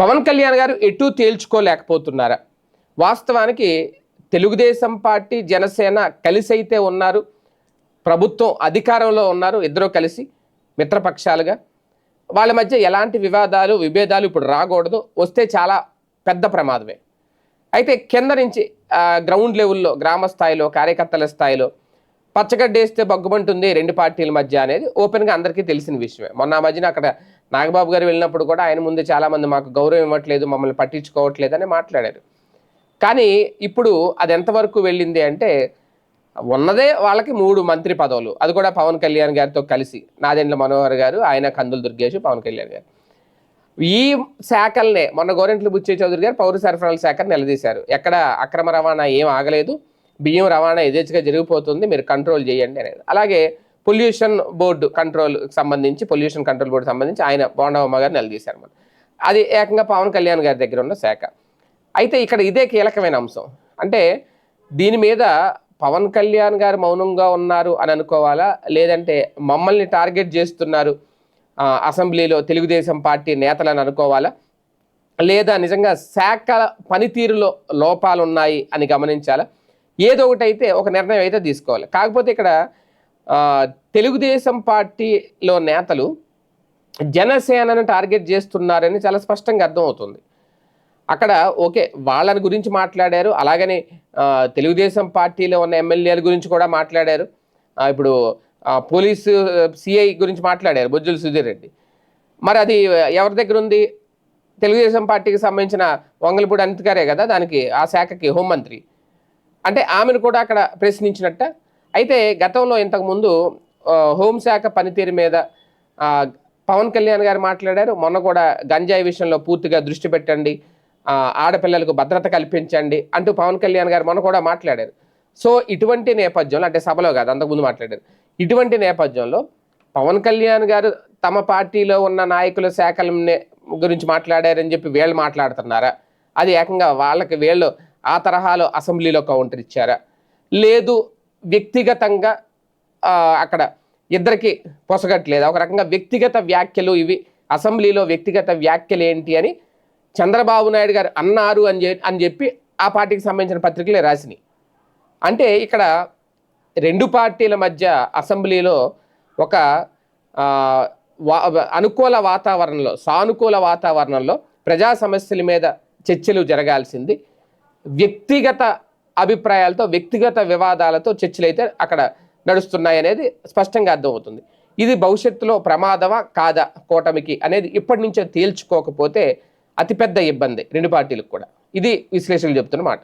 పవన్ కళ్యాణ్ గారు ఎటు తేల్చుకోలేకపోతున్నారా. వాస్తవానికి తెలుగుదేశం పార్టీ జనసేన కలిసి అయితే ఉన్నారు ప్రభుత్వం అధికారంలో ఉన్నారు ఇద్దరూ కలిసి మిత్రపక్షాలుగా. వాళ్ళ మధ్య ఎలాంటి వివాదాలు విభేదాలు ఇప్పుడు రాకూడదు వస్తే చాలా పెద్ద ప్రమాదమే. అయితే కింద నుంచి గ్రౌండ్ లెవెల్లో గ్రామ స్థాయిలో కార్యకర్తల స్థాయిలో పచ్చగడ్డేస్తే బగ్గుమంటుంది రెండు పార్టీల మధ్య అనేది ఓపెన్గా అందరికీ తెలిసిన విషయమే. మొన్న మధ్యన అక్కడ నాగబాబు గారు వెళ్ళినప్పుడు కూడా ఆయన ముందు చాలామంది మాకు గౌరవం ఇవ్వట్లేదు మమ్మల్ని పట్టించుకోవట్లేదు అని మాట్లాడారు. కానీ ఇప్పుడు అది ఎంతవరకు వెళ్ళింది అంటే ఉన్నదే వాళ్ళకి మూడు మంత్రి పదవులు. అది కూడా పవన్ కళ్యాణ్ గారితో కలిసి. నాదెండ్ల మనోహర్ గారు ఆయన కందులు దుర్గేష్ పవన్ కళ్యాణ్ గారు. ఈ శాఖల్నే మొన్న గోరెంట్లు బుచ్చే చౌదరి గారు పౌర సరఫరాల శాఖను నిలదీశారు. ఎక్కడ అక్రమ రవాణా ఏం ఆగలేదు బియ్యం రవాణా యథేచ్ఛగా జరిగిపోతుంది మీరు కంట్రోల్ చేయండి అనేది. అలాగే పొల్యూషన్ బోర్డు కంట్రోల్ సంబంధించి పొల్యూషన్ కంట్రోల్ బోర్డు సంబంధించి ఆయన బోండవమ్మ గారు నిలదీశారు అనమాట అది ఏకంగా పవన్ కళ్యాణ్ గారి దగ్గర ఉన్న శాఖ. అయితే ఇక్కడ ఇదే కీలకమైన అంశం. అంటే దీని మీద పవన్ కళ్యాణ్ గారు మౌనంగా ఉన్నారు అని అనుకోవాలా? లేదంటే మమ్మల్ని టార్గెట్ చేస్తున్నారు అసెంబ్లీలో తెలుగుదేశం పార్టీ నేతలని అనుకోవాలా? లేదా నిజంగా శాఖల పనితీరులో లోపాలు ఉన్నాయి అని గమనించాలా? ఏదో ఒకటి అయితే ఒక నిర్ణయం అయితే తీసుకోవాలి. కాకపోతే ఇక్కడ తెలుగుదేశం పార్టీలో నేతలు జనసేనను టార్గెట్ చేస్తున్నారని చాలా స్పష్టంగా అర్థమవుతుంది. అక్కడ ఓకే వాళ్ళని గురించి మాట్లాడారు అలాగని తెలుగుదేశం పార్టీలో ఉన్న ఎమ్మెల్యేల గురించి కూడా మాట్లాడారు. ఇప్పుడు పోలీసు సిఐ గురించి మాట్లాడారు బొజ్జుల సుధీర్ రెడ్డి. మరి అది ఎవరి దగ్గర ఉంది? తెలుగుదేశం పార్టీకి సంబంధించిన వంగలపూడి అనిత్ గారే కదా దానికి ఆ శాఖకి హోంమంత్రి. అంటే ఆమెను కూడా అక్కడ ప్రశ్నించినట్ట. అయితే గతంలో ఇంతకుముందు హోంశాఖ పనితీరు మీద పవన్ కళ్యాణ్ గారు మాట్లాడారు. మొన్న కూడా గంజాయి విషయంలో పూర్తిగా దృష్టి పెట్టండి. ఆడపిల్లలకు భద్రత కల్పించండి అంటూ పవన్ కళ్యాణ్ గారు మొన్న కూడా మాట్లాడారు. సో ఇటువంటి నేపథ్యంలో అంటే సభలో కాదు అంతకుముందు మాట్లాడారు. ఇటువంటి నేపథ్యంలో పవన్ కళ్యాణ్ గారు తమ పార్టీలో ఉన్న నాయకుల శాఖల గురించి మాట్లాడారని చెప్పి వీళ్ళు మాట్లాడుతున్నారా? అది ఏకంగా వాళ్ళకి వీళ్ళు ఆ తరహాలో అసెంబ్లీలో కౌంటర్ ఇచ్చారా? లేదు వ్యక్తిగతంగా అక్కడ ఇద్దరికి పొసగట్లేదు. ఒక రకంగా వ్యక్తిగత వ్యాఖ్యలు ఇవి. అసెంబ్లీలో వ్యక్తిగత వ్యాఖ్యలు ఏంటి అని చంద్రబాబు నాయుడు గారు అన్నారు అని చె- అని చెప్పి ఆ పార్టీకి సంబంధించిన పత్రికలే రాసినాయి. అంటే ఇక్కడ రెండు పార్టీల మధ్య అసెంబ్లీలో ఒక వా- అనుకూల వాతావరణంలో సానుకూల వాతావరణంలో ప్రజా సమస్యల మీద చర్చలు జరగాల్సింది. వ్యక్తిగత అభిప్రాయాలతో వ్యక్తిగత వివాదాలతో చర్చలు అయితే అక్కడ నడుస్తున్నాయి అనేది స్పష్టంగా అర్థమవుతుంది. ఇది భవిష్యత్తులో ప్రమాదమా కాదా కూటమికి అనేది ఇప్పటి నుంచే తేల్చుకోకపోతే అతిపెద్ద ఇబ్బంది రెండు పార్టీలకు కూడా. ఇది విశ్లేషకులు చెప్తున్న మాట.